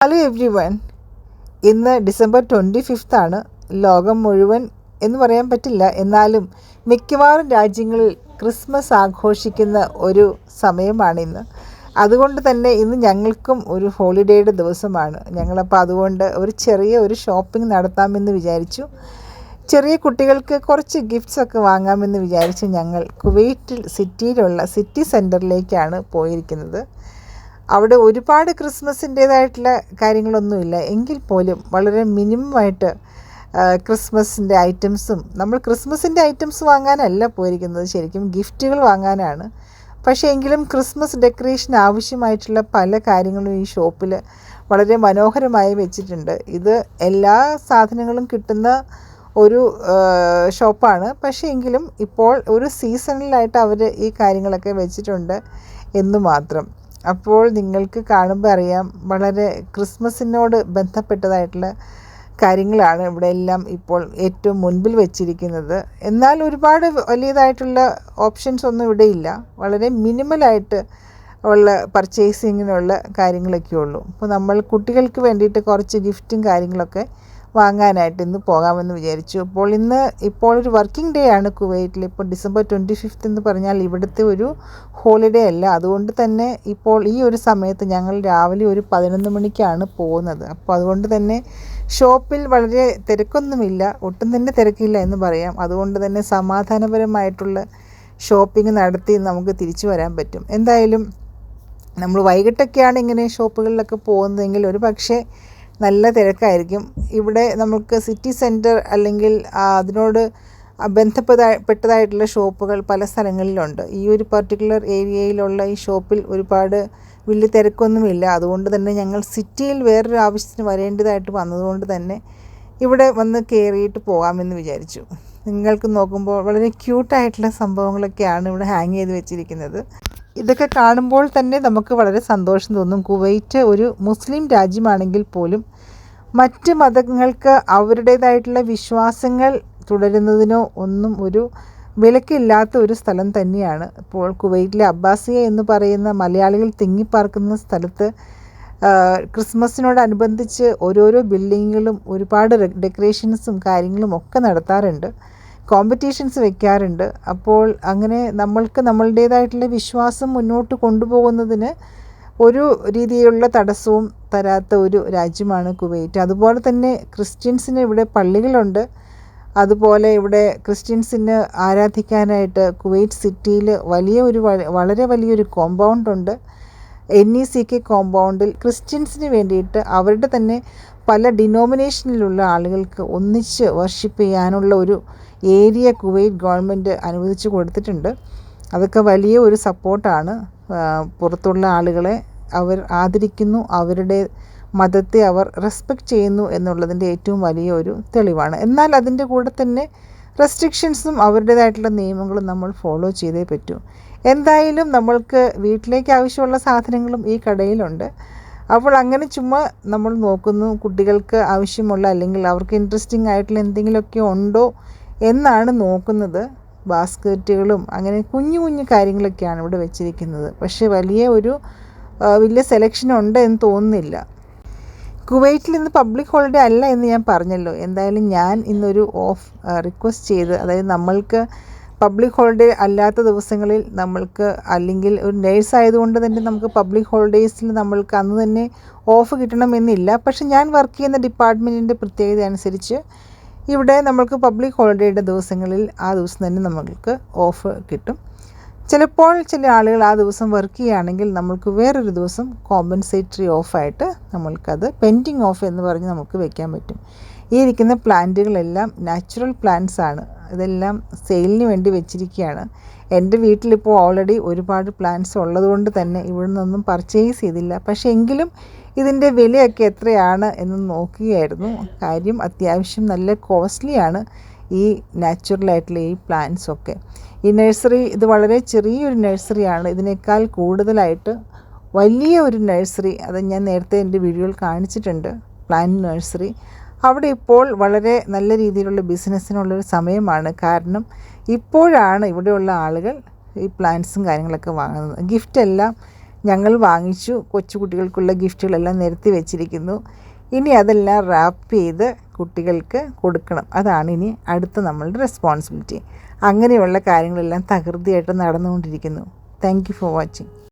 Hello everyone ഇന്ന് December twenty ആണ് ലോകം മുഴുവൻ എന്ന് പറയാൻ പറ്റില്ല. എന്നാലും മിക്കവാറും രാജ്യങ്ങളിൽ ക്രിസ്മസ് ആഘോഷിക്കുന്ന ഒരു സമയമാണിന്ന് അതുകൊണ്ട് തന്നെ ഇന്ന് ഞങ്ങൾക്കും ഒരു ഹോളിഡേയുടെ ദിവസമാണ്. ഞങ്ങളപ്പോൾ അതുകൊണ്ട് ഒരു ചെറിയ ഒരു ഷോപ്പിംഗ് നടത്താമെന്ന് വിചാരിച്ചു. ചെറിയ കുട്ടികൾക്ക് കുറച്ച് ഗിഫ്റ്റ്സ് ഒക്കെ വാങ്ങാമെന്ന് വിചാരിച്ച് ഞങ്ങൾ കുവൈറ്റിൽ സിറ്റിയിലുള്ള സിറ്റി സെന്ററിലേക്കാണ് പോയിരിക്കുന്നത്. അവിടെ ഒരുപാട് ക്രിസ്മസിന്റേതായിട്ടുള്ള കാര്യങ്ങളൊന്നുമില്ല. എങ്കിൽ പോലും വളരെ മിനിമമായിട്ട് ക്രിസ്മസിന്റെ ഐറ്റംസും നമ്മൾ ക്രിസ്മസിന്റെ ഐറ്റംസ് വാങ്ങാനല്ല പോയിരിക്കുന്നത്. ശരിക്കും ഗിഫ്റ്റുകൾ വാങ്ങാനാണ്. പക്ഷേ എങ്കിലും ക്രിസ്മസ് ഡെക്കറേഷൻ ആവശ്യമായിട്ടുള്ള പല കാര്യങ്ങളും ഈ ഷോപ്പിൽ വളരെ മനോഹരമായി വെച്ചിട്ടുണ്ട്. ഇത് എല്ലാ സാധനങ്ങളും കിട്ടുന്ന ഒരു ഷോപ്പാണ്. പക്ഷേ എങ്കിലും ഇപ്പോൾ ഒരു സീസണിലായിട്ട് അവർ ഈ കാര്യങ്ങളൊക്കെ വെച്ചിട്ടുണ്ട് എന്നു മാത്രം. അപ്പോൾ നിങ്ങൾക്ക് കാണുമ്പോൾ അറിയാം വളരെ ക്രിസ്മസിനോട് ബന്ധപ്പെട്ടതായിട്ടുള്ള കാര്യങ്ങളാണ് ഇവിടെ എല്ലാം ഇപ്പോൾ ഏറ്റവും മുൻപിൽ വെച്ചിരിക്കുന്നത്. എന്നാൽ ഒരുപാട് വലിയതായിട്ടുള്ള ഓപ്ഷൻസ് ഒന്നും ഇവിടെ ഇല്ല. വളരെ മിനിമലായിട്ട് ഉള്ള പർച്ചേസിങ്ങിനുള്ള കാര്യങ്ങളൊക്കെ ഉള്ളൂ അപ്പോൾ നമ്മൾ കുട്ടികൾക്ക് വേണ്ടിയിട്ട് കുറച്ച് ഗിഫ്റ്റും കാര്യങ്ങളൊക്കെ വാങ്ങാനായിട്ട് ഇന്ന് പോകാമെന്ന് വിചാരിച്ചു. അപ്പോൾ ഇന്ന് ഇപ്പോൾ ഒരു വർക്കിംഗ് ഡേ ആണ് കുവൈറ്റിൽ. ഇപ്പോൾ ഡിസംബർ ട്വന്റി ഫിഫ്ത്ത് എന്ന് പറഞ്ഞാൽ ഇവിടുത്തെ ഒരു ഹോളിഡേ അല്ല. അതുകൊണ്ട് തന്നെ ഇപ്പോൾ ഈ ഒരു സമയത്ത് ഞങ്ങൾ രാവിലെ ഒരു പതിനൊന്ന് മണിക്കാണ് പോകുന്നത്. അപ്പോൾ അതുകൊണ്ട് തന്നെ ഷോപ്പിൽ വളരെ തിരക്കൊന്നുമില്ല. ഒട്ടും തന്നെ തിരക്കില്ല എന്ന് പറയാം. അതുകൊണ്ട് തന്നെ സമാധാനപരമായിട്ടുള്ള ഷോപ്പിംഗ് നടത്തി നമുക്ക് തിരിച്ചു വരാൻ പറ്റും. എന്തായാലും നമ്മൾ വൈകിട്ടൊക്കെയാണ് ഇങ്ങനെ ഷോപ്പുകളിലൊക്കെ പോകുന്നതെങ്കിൽ ഒരു പക്ഷേ നല്ല തിരക്കായിരിക്കും. ഇവിടെ നമുക്ക് സിറ്റി സെന്റർ അല്ലെങ്കിൽ അതിനോട് ബന്ധപ്പെട്ടതായിട്ടുള്ള ഷോപ്പുകൾ പല സ്ഥലങ്ങളിലുണ്ട്. ഈ ഒരു പർട്ടിക്കുലർ ഏരിയയിലുള്ള ഈ ഷോപ്പിൽ ഒരുപാട് വലിയ തിരക്കൊന്നുമില്ല. അതുകൊണ്ട് തന്നെ ഞങ്ങൾ സിറ്റിയിൽ വേറൊരു ആവശ്യത്തിന് വരേണ്ടതായിട്ട് വന്നതുകൊണ്ട് തന്നെ ഇവിടെ വന്ന് കയറിയിട്ട് പോകാമെന്ന് വിചാരിച്ചു. നിങ്ങൾക്ക് നോക്കുമ്പോൾ വളരെ ക്യൂട്ടായിട്ടുള്ള സംഭവങ്ങളൊക്കെയാണ് ഇവിടെ ഹാങ് ചെയ്ത് വെച്ചിരിക്കുന്നത്. ഇതൊക്കെ കാണുമ്പോൾ തന്നെ നമുക്ക് വളരെ സന്തോഷം തോന്നും. കുവൈറ്റ് ഒരു മുസ്ലിം രാജ്യമാണെങ്കിൽ പോലും മറ്റ് മതങ്ങൾക്ക് അവരുടേതായിട്ടുള്ള വിശ്വാസങ്ങൾ തുടരുന്നതിനോ ഒന്നും ഒരു വിലക്കില്ലാത്ത ഒരു സ്ഥലം തന്നെയാണ്. ഇപ്പോൾ കുവൈറ്റിലെ അബ്ബാസിയ എന്ന് പറയുന്ന മലയാളികൾ തിങ്ങിപ്പാർക്കുന്ന സ്ഥലത്ത് ക്രിസ്മസിനോടനുബന്ധിച്ച് ഓരോരോ ബിൽഡിങ്ങുകളും ഒരുപാട് ഡെക്കറേഷൻസും കാര്യങ്ങളും ഒക്കെ നടത്താറുണ്ട്. കോമ്പറ്റീഷൻസ് വെക്കാറുണ്ട്. അപ്പോൾ അങ്ങനെ നമ്മൾക്ക് നമ്മളുടേതായിട്ടുള്ള വിശ്വാസം മുന്നോട്ട് കൊണ്ടുപോകുന്നതിന് ഒരു രീതിയിലുള്ള തടസ്സവും തരാത്ത ഒരു രാജ്യമാണ് കുവൈറ്റ്. അതുപോലെ തന്നെ ക്രിസ്ത്യൻസിന് ഇവിടെ പള്ളികളുണ്ട്. അതുപോലെ ഇവിടെ ക്രിസ്ത്യൻസിന് ആരാധിക്കാനായിട്ട് കുവൈറ്റ് സിറ്റിയിൽ വലിയ ഒരു വളരെ വലിയൊരു കോമ്പൗണ്ട് ഉണ്ട്. എൻ ഇ സി കെ കോമ്പൗണ്ടിൽ ക്രിസ്ത്യൻസിന് വേണ്ടിയിട്ട് അവരുടെ തന്നെ പല ഡിനോമിനേഷനിലുള്ള ആളുകൾക്ക് ഒന്നിച്ച് വർഷിപ്പ് ചെയ്യാനുള്ള ഒരു ഏരിയ കുവൈറ്റ് ഗവൺമെന്റ് അനുവദിച്ചു കൊടുത്തിട്ടുണ്ട്. അതൊക്കെ വലിയ ഒരു സപ്പോർട്ടാണ് പുറത്തുള്ള ആളുകളെ അവർ ആദരിക്കുന്നു അവരുടെ മതത്തെ അവർ റെസ്പെക്റ്റ് ചെയ്യുന്നു എന്നുള്ളതിന്റെ ഏറ്റവും വലിയ ഒരു തെളിവാണ്. എന്നാൽ അതിന്റെ കൂടെ തന്നെ റെസ്ട്രിക്ഷൻസും അവരുടേതായിട്ടുള്ള നിയമങ്ങളും നമ്മൾ ഫോളോ ചെയ്തേ പറ്റൂ. എന്തായാലും നമ്മൾക്ക് വീട്ടിലേക്ക് ആവശ്യമുള്ള സാധനങ്ങളും ഈ കടയിലുണ്ട്. അപ്പോൾ അങ്ങനെ ചുമ്മാ നമ്മൾ നോക്കുന്നു കുട്ടികൾക്ക് ആവശ്യമുള്ള അല്ലെങ്കിൽ അവർക്ക് ഇൻട്രസ്റ്റിംഗ് ആയിട്ടുള്ള എന്തെങ്കിലുമൊക്കെ ഉണ്ടോ എന്നാണ് നോക്കുന്നത്. ബാസ്ക്കറ്റുകളും അങ്ങനെ കുഞ്ഞു കുഞ്ഞു കാര്യങ്ങളൊക്കെയാണ് ഇവിടെ വെച്ചിരിക്കുന്നത്. പക്ഷേ വലിയ ഒരു വലിയ സെലക്ഷൻ ഉണ്ട് എന്ന് തോന്നുന്നില്ല. കുവൈറ്റിൽ ഇന്ന് പബ്ലിക് ഹോളിഡേ അല്ല എന്ന് ഞാൻ പറഞ്ഞല്ലോ. എന്തായാലും ഞാൻ ഇന്നൊരു ഓഫ് റിക്വസ്റ്റ് ചെയ്ത് അതായത് നമ്മൾക്ക് പബ്ലിക് ഹോളിഡേ അല്ലാത്ത ദിവസങ്ങളിൽ നമ്മൾക്ക് അല്ലെങ്കിൽ ഒരു നേഴ്സ് ആയതുകൊണ്ട് തന്നെ നമുക്ക് പബ്ലിക് ഹോളിഡേയ്സിൽ നമ്മൾക്ക് അന്ന് തന്നെ ഓഫ് കിട്ടണമെന്നില്ല. പക്ഷെ ഞാൻ വർക്ക് ചെയ്യുന്ന ഡിപ്പാർട്ട്മെന്റിന്റെ പ്രത്യേകത അനുസരിച്ച് ഇവിടെ നമ്മൾക്ക് പബ്ലിക് ഹോളിഡേയുടെ ദിവസങ്ങളിൽ ആ ദിവസം തന്നെ നമ്മൾക്ക് ഓഫ് കിട്ടും. ചിലപ്പോൾ ചില ആളുകൾ ആ ദിവസം വർക്ക് ചെയ്യുകയാണെങ്കിൽ നമ്മൾക്ക് വേറൊരു ദിവസം കോമ്പൻസേറ്ററി ഓഫായിട്ട് നമ്മൾക്കത് പെൻഡിങ് ഓഫ് എന്ന് പറഞ്ഞ് നമുക്ക് വയ്ക്കാൻ പറ്റും. ഈ ഇരിക്കുന്ന പ്ലാന്റുകളെല്ലാം നാച്ചുറൽ പ്ലാന്റ്സ് ആണ്. ഇതെല്ലാം സെയിലിന് വേണ്ടി വെച്ചിരിക്കുകയാണ്. എന്റെ വീട്ടിലിപ്പോൾ ഓൾറെഡി ഒരുപാട് പ്ലാന്റ്സ് ഉള്ളതുകൊണ്ട് തന്നെ ഇവിടെ നിന്നൊന്നും പർച്ചേസ് ചെയ്തില്ല. പക്ഷേ എങ്കിലും ഇതിന്റെ വിലയൊക്കെ എത്രയാണ് എന്ന് നോക്കുകയായിരുന്നു. കാര്യം അത്യാവശ്യം നല്ല കോസ്റ്റ്ലിയാണ് ഈ നാച്ചുറലായിട്ടുള്ള ഈ പ്ലാന്റ്സ് ഒക്കെ. ഈ നഴ്സറി ഇത് വളരെ ചെറിയൊരു നഴ്സറിയാണ് ഇതിനേക്കാൾ കൂടുതലായിട്ട് വലിയ ഒരു നഴ്സറി അത് ഞാൻ നേരത്തെ എന്റെ വീഡിയോയിൽ കാണിച്ചിട്ടുണ്ട്. പ്ലാന്റ് നഴ്സറി അവിടെ ഇപ്പോൾ വളരെ നല്ല രീതിയിലുള്ള ബിസിനസ്സിനുള്ളൊരു സമയമാണ്. കാരണം ഇപ്പോഴാണ് ഇവിടെയുള്ള ആളുകൾ ഈ പ്ലാന്റ്സും കാര്യങ്ങളൊക്കെ വാങ്ങുന്നത്. ഗിഫ്റ്റ് എല്ലാം ഞങ്ങൾ വാങ്ങിച്ചു. കൊച്ചുകുട്ടികൾക്കുള്ള ഗിഫ്റ്റുകളെല്ലാം നിരത്തി വെച്ചിരിക്കുന്നു. ഇനി അതെല്ലാം റാപ്പ് ചെയ്ത് കുട്ടികൾക്ക് കൊടുക്കണം. അതാണ് ഇനി അടുത്ത നമ്മളുടെ റെസ്പോൺസിബിലിറ്റി അങ്ങനെയുള്ള കാര്യങ്ങളെല്ലാം തകൃതിയായിട്ട് നടന്നുകൊണ്ടിരിക്കുന്നു. Thank for watching